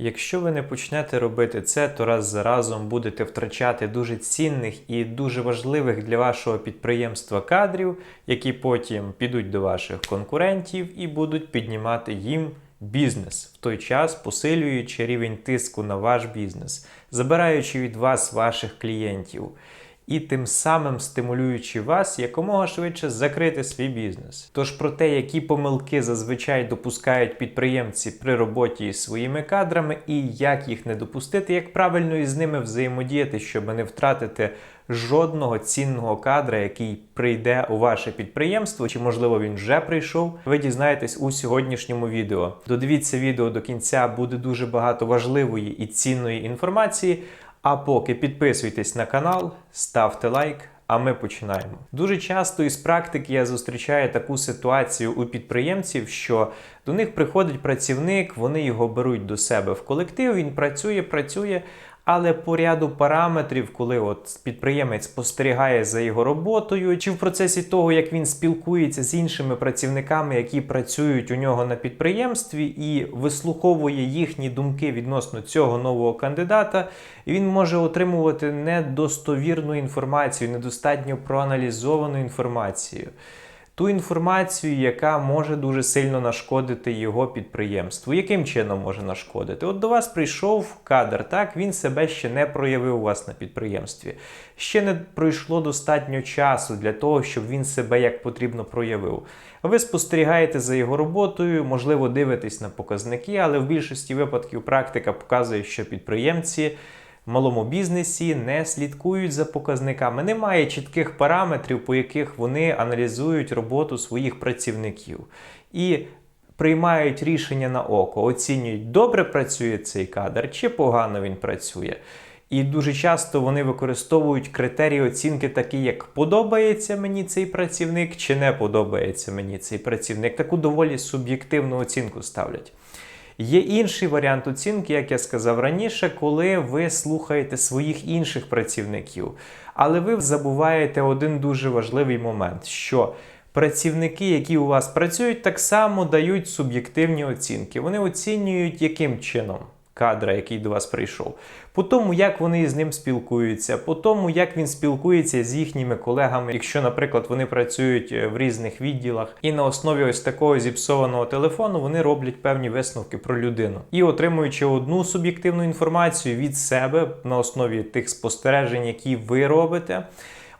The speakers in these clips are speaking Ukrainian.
Якщо ви не почнете робити це, то раз за разом будете втрачати дуже цінних і дуже важливих для вашого підприємства кадрів, які потім підуть до ваших конкурентів і будуть піднімати їм бізнес, в той час посилюючи рівень тиску на ваш бізнес, забираючи від вас ваших клієнтів. І тим самим стимулюючи вас якомога швидше закрити свій бізнес. Тож про те, які помилки зазвичай допускають підприємці при роботі із своїми кадрами, і як їх не допустити, як правильно із ними взаємодіяти, щоб не втратити жодного цінного кадра, який прийде у ваше підприємство, чи можливо він вже прийшов. Ви дізнаєтесь у сьогоднішньому відео. Додивіться відео до кінця, буде дуже багато важливої і цінної інформації. А поки підписуйтесь на канал, ставте лайк. А ми починаємо. Дуже часто із практики я зустрічаю таку ситуацію у підприємців, що до них приходить працівник, вони його беруть до себе в колектив, він працює, працює. Але по ряду параметрів, коли от підприємець спостерігає за його роботою, чи в процесі того, як він спілкується з іншими працівниками, які працюють у нього на підприємстві, і вислуховує їхні думки відносно цього нового кандидата, він може отримувати недостовірну інформацію, недостатньо проаналізовану інформацію ту інформацію, яка може дуже сильно нашкодити його підприємству. Яким чином може нашкодити? От до вас прийшов кадр, так він себе ще не проявив у вас на підприємстві. Ще не пройшло достатньо часу для того, щоб він себе як потрібно проявив. Ви спостерігаєте за його роботою, можливо, дивитесь на показники, але в більшості випадків практика показує, що підприємці малому бізнесі не слідкують за показниками. Немає чітких параметрів, по яких вони аналізують роботу своїх працівників. І приймають рішення на око, оцінюють, добре працює цей кадр чи погано він працює. І дуже часто вони використовують критерії оцінки, такі як подобається мені цей працівник, чи не подобається мені цей працівник. Таку доволі суб'єктивну оцінку ставлять. Є інший варіант оцінки, як я сказав раніше, коли ви слухаєте своїх інших працівників. Але ви забуваєте один дуже важливий момент, що працівники, які у вас працюють, так само дають суб'єктивні оцінки. Вони оцінюють яким чином кадра, який до вас прийшов, по тому, як вони з ним спілкуються, по тому, як він спілкується з їхніми колегами, якщо, наприклад, вони працюють е, в різних відділах, і на основі ось такого зіпсованого телефону вони роблять певні висновки про людину. І отримуючи одну суб'єктивну інформацію від себе на основі тих спостережень, які ви робите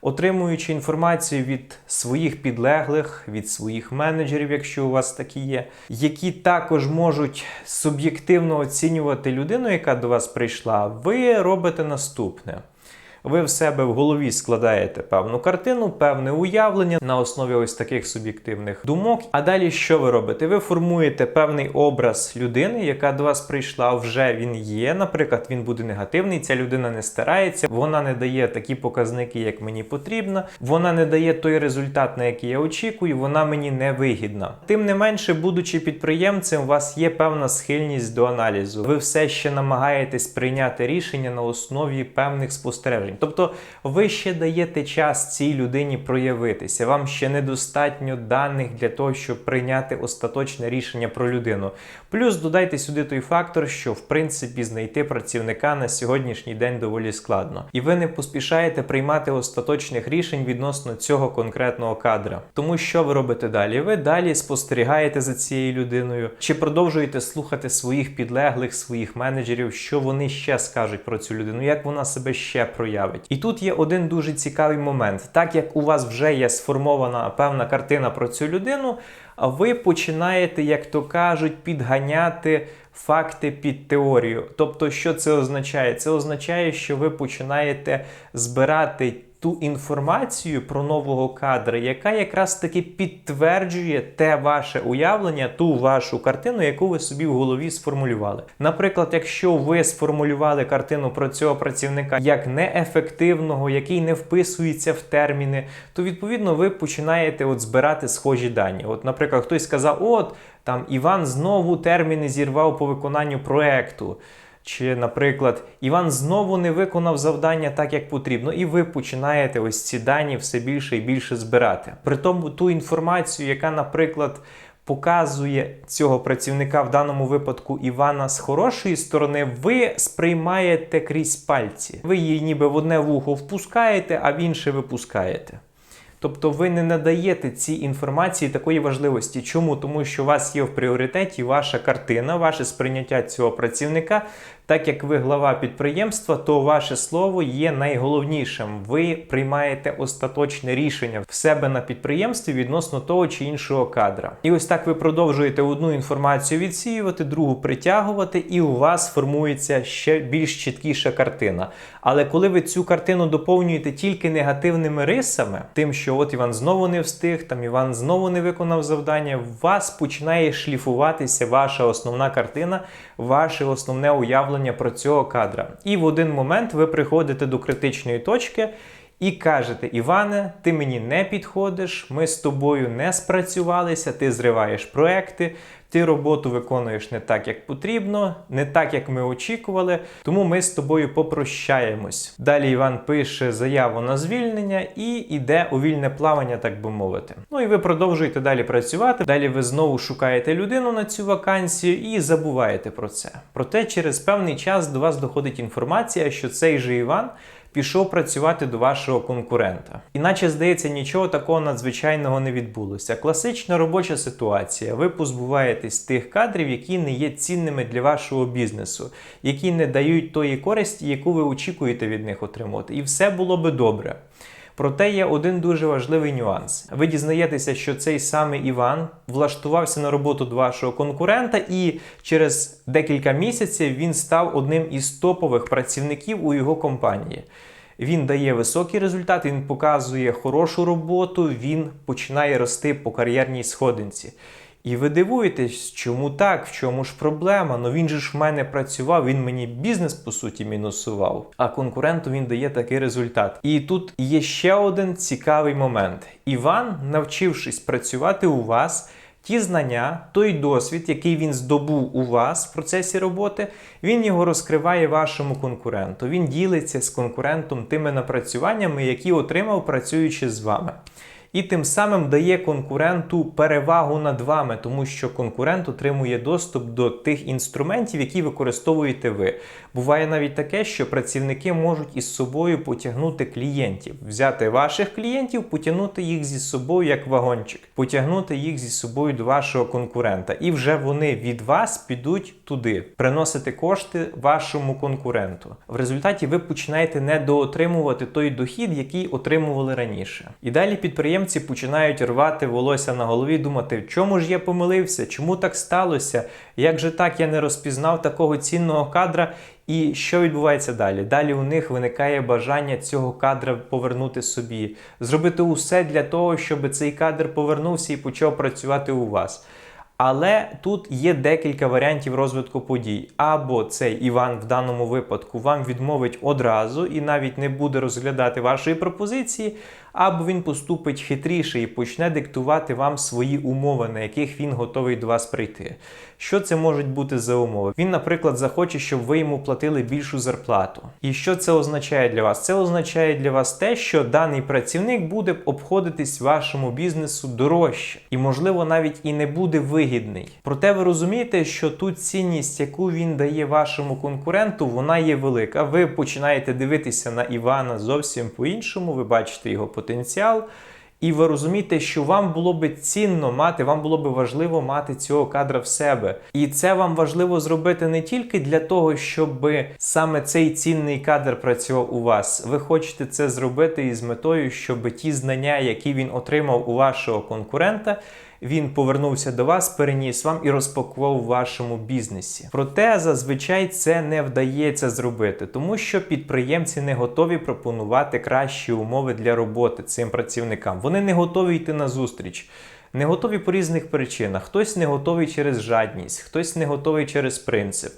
отримуючи інформацію від своїх підлеглих, від своїх менеджерів, якщо у вас такі є, які також можуть суб'єктивно оцінювати людину, яка до вас прийшла, ви робите наступне ви в себе в голові складаєте певну картину, певне уявлення на основі ось таких суб'єктивних думок. А далі що ви робите? Ви формуєте певний образ людини, яка до вас прийшла, вже він є. Наприклад, він буде негативний, ця людина не старається, вона не дає такі показники, як мені потрібно, вона не дає той результат, на який я очікую, вона мені не вигідна. Тим не менше, будучи підприємцем, у вас є певна схильність до аналізу. Ви все ще намагаєтесь прийняти рішення на основі певних спостережень. Тобто ви ще даєте час цій людині проявитися. Вам ще недостатньо даних для того, щоб прийняти остаточне рішення про людину. Плюс додайте сюди той фактор, що в принципі знайти працівника на сьогоднішній день доволі складно. І ви не поспішаєте приймати остаточних рішень відносно цього конкретного кадра. Тому що ви робите далі? Ви далі спостерігаєте за цією людиною, чи продовжуєте слухати своїх підлеглих, своїх менеджерів, що вони ще скажуть про цю людину, як вона себе ще проявить цікавить. І тут є один дуже цікавий момент. Так як у вас вже є сформована певна картина про цю людину, ви починаєте, як то кажуть, підганяти факти під теорію. Тобто, що це означає? Це означає, що ви починаєте збирати ту інформацію про нового кадра, яка якраз таки підтверджує те ваше уявлення, ту вашу картину, яку ви собі в голові сформулювали. Наприклад, якщо ви сформулювали картину про цього працівника як неефективного, який не вписується в терміни, то відповідно ви починаєте от збирати схожі дані. От, наприклад, хтось сказав, от там Іван знову терміни зірвав по виконанню проекту. Чи, наприклад, Іван знову не виконав завдання так, як потрібно, і ви починаєте ось ці дані все більше і більше збирати. При тому ту інформацію, яка, наприклад, показує цього працівника в даному випадку Івана з хорошої сторони, ви сприймаєте крізь пальці. Ви її ніби в одне вухо впускаєте, а в інше випускаєте. Тобто ви не надаєте цій інформації такої важливості. Чому? Тому що у вас є в пріоритеті ваша картина, ваше сприйняття цього працівника. Так як ви глава підприємства, то ваше слово є найголовнішим. Ви приймаєте остаточне рішення в себе на підприємстві відносно того чи іншого кадра. І ось так ви продовжуєте одну інформацію відсіювати, другу притягувати, і у вас формується ще більш чіткіша картина. Але коли ви цю картину доповнюєте тільки негативними рисами, тим, що от Іван знову не встиг, там Іван знову не виконав завдання, в вас починає шліфуватися ваша основна картина, ваше основне уявлення про цього кадра. І в один момент ви приходите до критичної точки. І кажете, Іване, ти мені не підходиш, ми з тобою не спрацювалися, ти зриваєш проекти, ти роботу виконуєш не так, як потрібно, не так, як ми очікували, тому ми з тобою попрощаємось. Далі Іван пише заяву на звільнення і йде у вільне плавання, так би мовити. Ну і ви продовжуєте далі працювати. Далі ви знову шукаєте людину на цю вакансію і забуваєте про це. Проте через певний час до вас доходить інформація, що цей же Іван пішов працювати до вашого конкурента. Іначе, здається, нічого такого надзвичайного не відбулося. Класична робоча ситуація. Ви позбуваєтесь тих кадрів, які не є цінними для вашого бізнесу, які не дають тої користі, яку ви очікуєте від них отримати. І все було би добре. Проте є один дуже важливий нюанс. Ви дізнаєтеся, що цей самий Іван влаштувався на роботу до вашого конкурента, і через декілька місяців він став одним із топових працівників у його компанії. Він дає високий результат, він показує хорошу роботу, він починає рости по кар'єрній сходинці. І ви дивуєтесь, чому так, в чому ж проблема? Ну він же ж в мене працював, він мені бізнес по суті мінусував, а конкуренту він дає такий результат. І тут є ще один цікавий момент: Іван, навчившись працювати у вас. Ті знання, той досвід, який він здобув у вас в процесі роботи, він його розкриває вашому конкуренту. Він ділиться з конкурентом тими напрацюваннями, які отримав працюючи з вами і тим самим дає конкуренту перевагу над вами, тому що конкурент отримує доступ до тих інструментів, які використовуєте ви. Буває навіть таке, що працівники можуть із собою потягнути клієнтів, взяти ваших клієнтів, потягнути їх зі собою як вагончик, потягнути їх зі собою до вашого конкурента, і вже вони від вас підуть туди, приносити кошти вашому конкуренту. В результаті ви починаєте недоотримувати той дохід, який отримували раніше. І далі підприємці підприємці починають рвати волосся на голові, думати, в чому ж я помилився, чому так сталося, як же так я не розпізнав такого цінного кадра. І що відбувається далі? Далі у них виникає бажання цього кадра повернути собі, зробити усе для того, щоб цей кадр повернувся і почав працювати у вас. Але тут є декілька варіантів розвитку подій. Або цей Іван в даному випадку вам відмовить одразу і навіть не буде розглядати вашої пропозиції, або він поступить хитріше і почне диктувати вам свої умови, на яких він готовий до вас прийти. Що це можуть бути за умови? Він, наприклад, захоче, щоб ви йому платили більшу зарплату. І що це означає для вас? Це означає для вас те, що даний працівник буде обходитись вашому бізнесу дорожче, і, можливо, навіть і не буде вигідний. Проте ви розумієте, що ту цінність, яку він дає вашому конкуренту, вона є велика. Ви починаєте дивитися на Івана зовсім по-іншому, ви бачите його потенціал. І ви розумієте, що вам було би цінно мати, вам було би важливо мати цього кадра в себе. І це вам важливо зробити не тільки для того, щоб саме цей цінний кадр працював у вас. Ви хочете це зробити із метою, щоб ті знання, які він отримав у вашого конкурента, він повернувся до вас, переніс вам і розпакував у вашому бізнесі. Проте зазвичай це не вдається зробити, тому що підприємці не готові пропонувати кращі умови для роботи цим працівникам. Вони не готові йти на зустріч. Не готові по різних причинах. Хтось не готовий через жадність, хтось не готовий через принцип.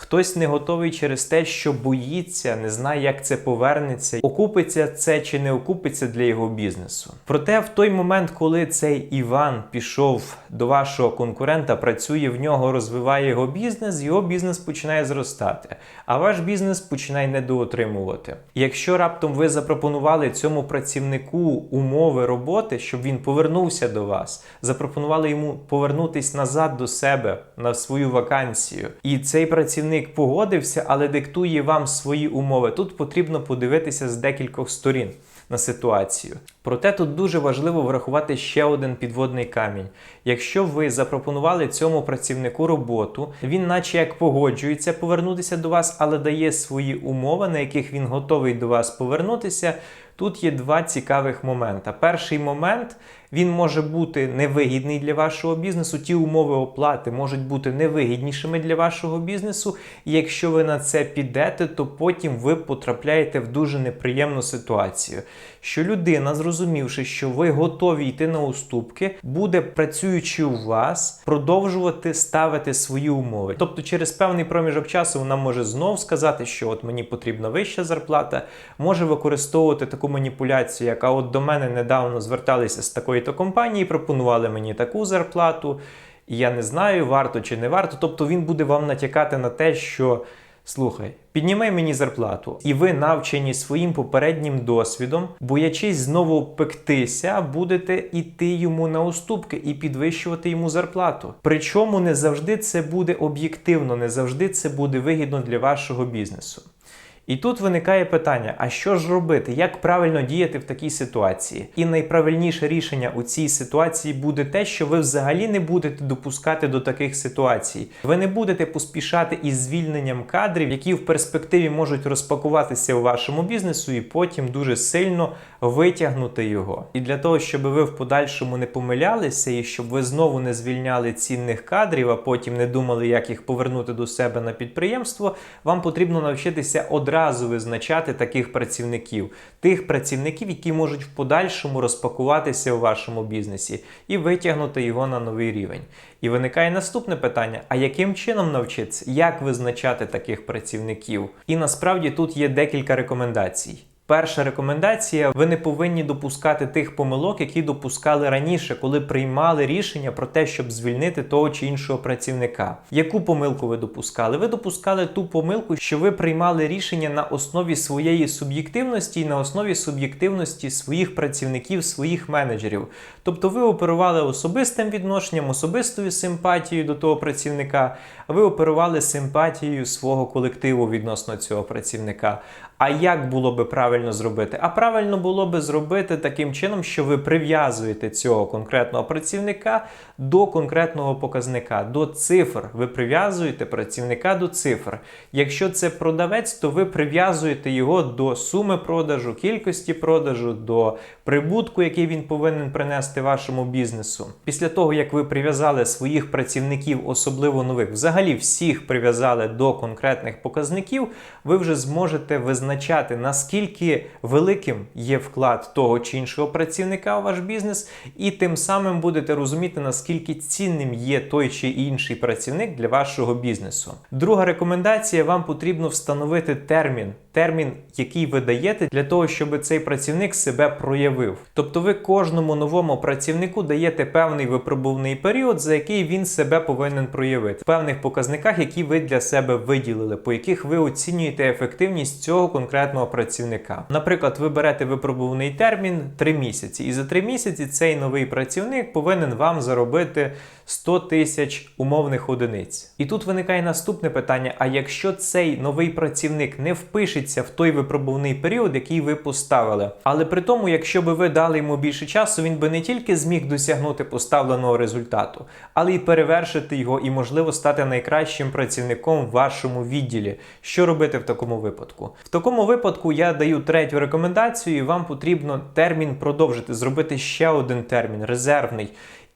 Хтось не готовий через те, що боїться, не знає, як це повернеться, окупиться це чи не окупиться для його бізнесу. Проте, в той момент, коли цей Іван пішов до вашого конкурента, працює в нього, розвиває його бізнес, його бізнес починає зростати, а ваш бізнес починає недоотримувати. Якщо раптом ви запропонували цьому працівнику умови роботи, щоб він повернувся до вас, запропонували йому повернутись назад до себе на свою вакансію, і цей працівник погодився, але диктує вам свої умови. Тут потрібно подивитися з декількох сторін на ситуацію. Проте тут дуже важливо врахувати ще один підводний камінь. Якщо ви запропонували цьому працівнику роботу, він, наче як погоджується повернутися до вас, але дає свої умови, на яких він готовий до вас повернутися. Тут є два цікавих моменти. Перший момент він може бути невигідний для вашого бізнесу. Ті умови оплати можуть бути невигіднішими для вашого бізнесу. І якщо ви на це підете, то потім ви потрапляєте в дуже неприємну ситуацію. Що людина, зрозумівши, що ви готові йти на уступки, буде працюючи у вас, продовжувати ставити свої умови. Тобто, через певний проміжок часу вона може знов сказати, що от мені потрібна вища зарплата, може використовувати таку маніпуляцію, яка от до мене недавно зверталися з такої-то компанії, пропонували мені таку зарплату. І я не знаю, варто чи не варто. Тобто він буде вам натякати на те, що слухай, підніми мені зарплату, і ви навчені своїм попереднім досвідом, боячись знову пектися, будете йти йому на уступки і підвищувати йому зарплату. Причому не завжди це буде об'єктивно, не завжди це буде вигідно для вашого бізнесу. І тут виникає питання: а що ж робити? Як правильно діяти в такій ситуації? І найправильніше рішення у цій ситуації буде те, що ви взагалі не будете допускати до таких ситуацій. Ви не будете поспішати із звільненням кадрів, які в перспективі можуть розпакуватися у вашому бізнесу, і потім дуже сильно витягнути його. І для того, щоб ви в подальшому не помилялися, і щоб ви знову не звільняли цінних кадрів, а потім не думали, як їх повернути до себе на підприємство, вам потрібно навчитися одразу визначати таких працівників, тих працівників, які можуть в подальшому розпакуватися у вашому бізнесі і витягнути його на новий рівень. І виникає наступне питання: а яким чином навчитися, як визначати таких працівників? І насправді тут є декілька рекомендацій. Перша рекомендація: ви не повинні допускати тих помилок, які допускали раніше, коли приймали рішення про те, щоб звільнити того чи іншого працівника. Яку помилку ви допускали? Ви допускали ту помилку, що ви приймали рішення на основі своєї суб'єктивності і на основі суб'єктивності своїх працівників, своїх менеджерів. Тобто ви оперували особистим відношенням, особистою симпатією до того працівника, ви оперували симпатією свого колективу відносно цього працівника. А як було би правильно зробити? А правильно було би зробити таким чином, що ви прив'язуєте цього конкретного працівника до конкретного показника, до цифр. Ви прив'язуєте працівника до цифр. Якщо це продавець, то ви прив'язуєте його до суми продажу, кількості продажу, до прибутку, який він повинен принести вашому бізнесу. Після того, як ви прив'язали своїх працівників, особливо нових, взагалі всіх прив'язали до конкретних показників, ви вже зможете визначати, наскільки великим є вклад того чи іншого працівника у ваш бізнес, і тим самим будете розуміти, наскільки цінним є той чи інший працівник для вашого бізнесу. Друга рекомендація: вам потрібно встановити термін. Термін, який ви даєте для того, щоб цей працівник себе проявив. Тобто ви кожному новому працівнику даєте певний випробувний період, за який він себе повинен проявити в певних показниках, які ви для себе виділили, по яких ви оцінюєте ефективність цього конкретного працівника. Наприклад, ви берете випробувний термін 3 місяці, і за 3 місяці цей новий працівник повинен вам заробити 100 тисяч умовних одиниць. І тут виникає наступне питання: а якщо цей новий працівник не впишеться в той випробувний період, який ви поставили, але при тому, якщо би ви дали йому більше часу, він би не тільки зміг досягнути поставленого результату, але й перевершити його і, можливо, стати найкращим працівником в вашому відділі. Що робити в такому випадку? В такому випадку я даю третю рекомендацію, і вам потрібно термін продовжити, зробити ще один термін резервний.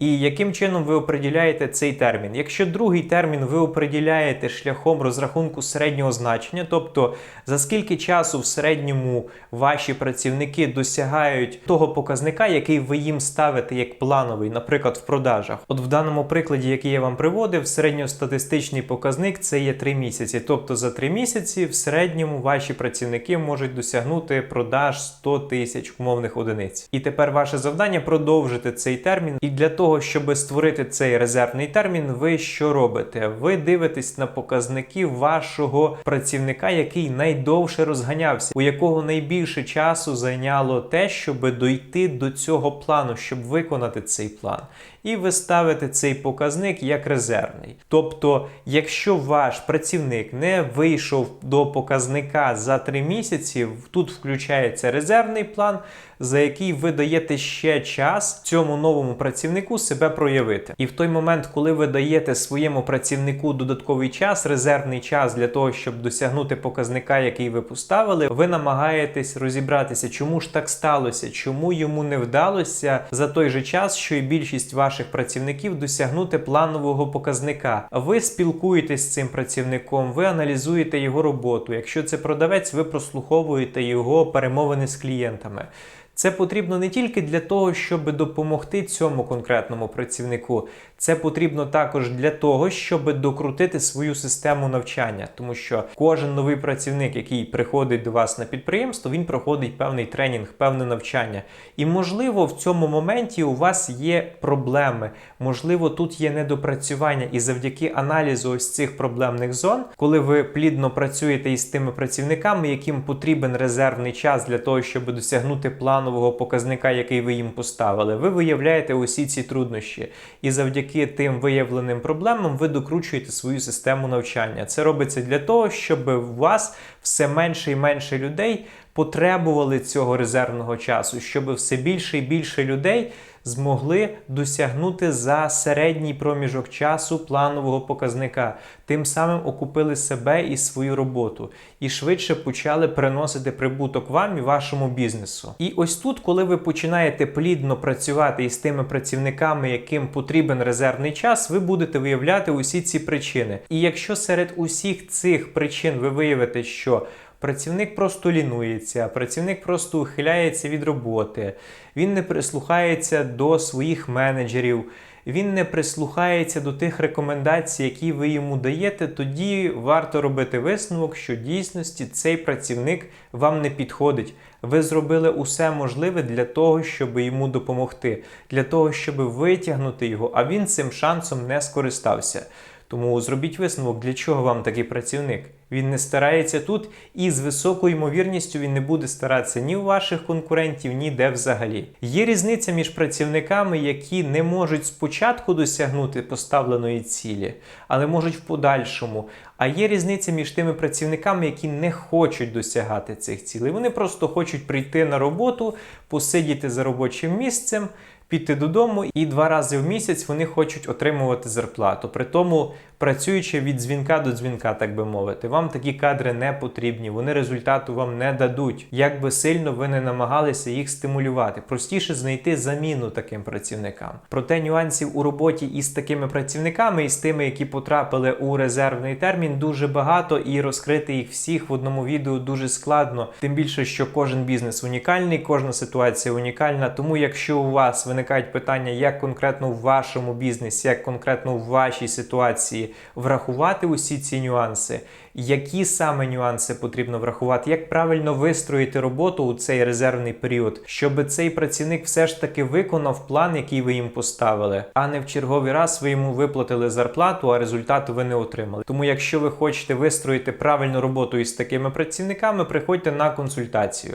І яким чином ви определяєте цей термін? Якщо другий термін ви определяєте шляхом розрахунку середнього значення, тобто за скільки часу в середньому ваші працівники досягають того показника, який ви їм ставите як плановий, наприклад, в продажах. От в даному прикладі, який я вам приводив, середньостатистичний показник це є 3 місяці. Тобто за 3 місяці в середньому ваші працівники можуть досягнути продаж 100 тисяч умовних одиниць. І тепер ваше завдання продовжити цей термін. І для того, щоб створити цей резервний термін, ви що робите? Ви дивитесь на показники вашого працівника, який найдовше розганявся, у якого найбільше часу зайняло те, щоб дойти до цього плану, щоб виконати цей план. І ви ставите цей показник як резервний. Тобто, якщо ваш працівник не вийшов до показника за 3 місяці, тут включається резервний план, за який ви даєте ще час цьому новому працівнику себе проявити. І в той момент, коли ви даєте своєму працівнику додатковий час, резервний час для того, щоб досягнути показника, який ви поставили, ви намагаєтесь розібратися, чому ж так сталося, чому йому не вдалося за той же час, що і більшість ваших працівників досягнути планового показника. Ви спілкуєтесь з цим працівником, ви аналізуєте його роботу. Якщо це продавець, ви прослуховуєте його перемовини з клієнтами. Це потрібно не тільки для того, щоб допомогти цьому конкретному працівнику, це потрібно також для того, щоб докрутити свою систему навчання, тому що кожен новий працівник, який приходить до вас на підприємство, він проходить певний тренінг, певне навчання. І можливо, в цьому моменті у вас є проблеми, можливо, тут є недопрацювання, і завдяки аналізу ось цих проблемних зон, коли ви плідно працюєте із тими працівниками, яким потрібен резервний час для того, щоб досягнути планового показника, який ви їм поставили, ви виявляєте усі ці труднощі. І завдяки тим виявленим проблемам ви докручуєте свою систему навчання. Це робиться для того, щоб у вас все менше і менше людей потребували цього резервного часу, щоб все більше і більше людей змогли досягнути за середній проміжок часу планового показника, тим самим окупили себе і свою роботу, і швидше почали приносити прибуток вам і вашому бізнесу. І ось тут, коли ви починаєте плідно працювати із тими працівниками, яким потрібен резервний час, ви будете виявляти усі ці причини. І якщо серед усіх цих причин ви виявите, що Працівник просто лінується, працівник просто ухиляється від роботи, він не прислухається до своїх менеджерів, він не прислухається до тих рекомендацій, які ви йому даєте. Тоді варто робити висновок, що дійсності цей працівник вам не підходить. Ви зробили усе можливе для того, щоб йому допомогти, для того, щоб витягнути його, а він цим шансом не скористався. Тому зробіть висновок, для чого вам такий працівник. Він не старається тут, і з високою ймовірністю він не буде старатися ні у ваших конкурентів, ні де взагалі. Є різниця між працівниками, які не можуть спочатку досягнути поставленої цілі, але можуть в подальшому. А є різниця між тими працівниками, які не хочуть досягати цих цілей. Вони просто хочуть прийти на роботу, посидіти за робочим місцем. Піти додому і два рази в місяць вони хочуть отримувати зарплату. При тому працюючи від дзвінка до дзвінка, так би мовити, вам такі кадри не потрібні, вони результату вам не дадуть. Як би сильно ви не намагалися їх стимулювати, простіше знайти заміну таким працівникам. Проте нюансів у роботі із такими працівниками і з тими, які потрапили у резервний термін, дуже багато, і розкрити їх всіх в одному відео дуже складно. Тим більше, що кожен бізнес унікальний, кожна ситуація унікальна. Тому, якщо у вас виникають питання, як конкретно в вашому бізнесі, як конкретно в вашій ситуації врахувати усі ці нюанси, які саме нюанси потрібно врахувати, як правильно вистроїти роботу у цей резервний період, щоб цей працівник все ж таки виконав план, який ви їм поставили, а не в черговий раз ви йому виплатили зарплату, а результату ви не отримали. Тому, якщо ви хочете вистроїти правильну роботу із такими працівниками, приходьте на консультацію.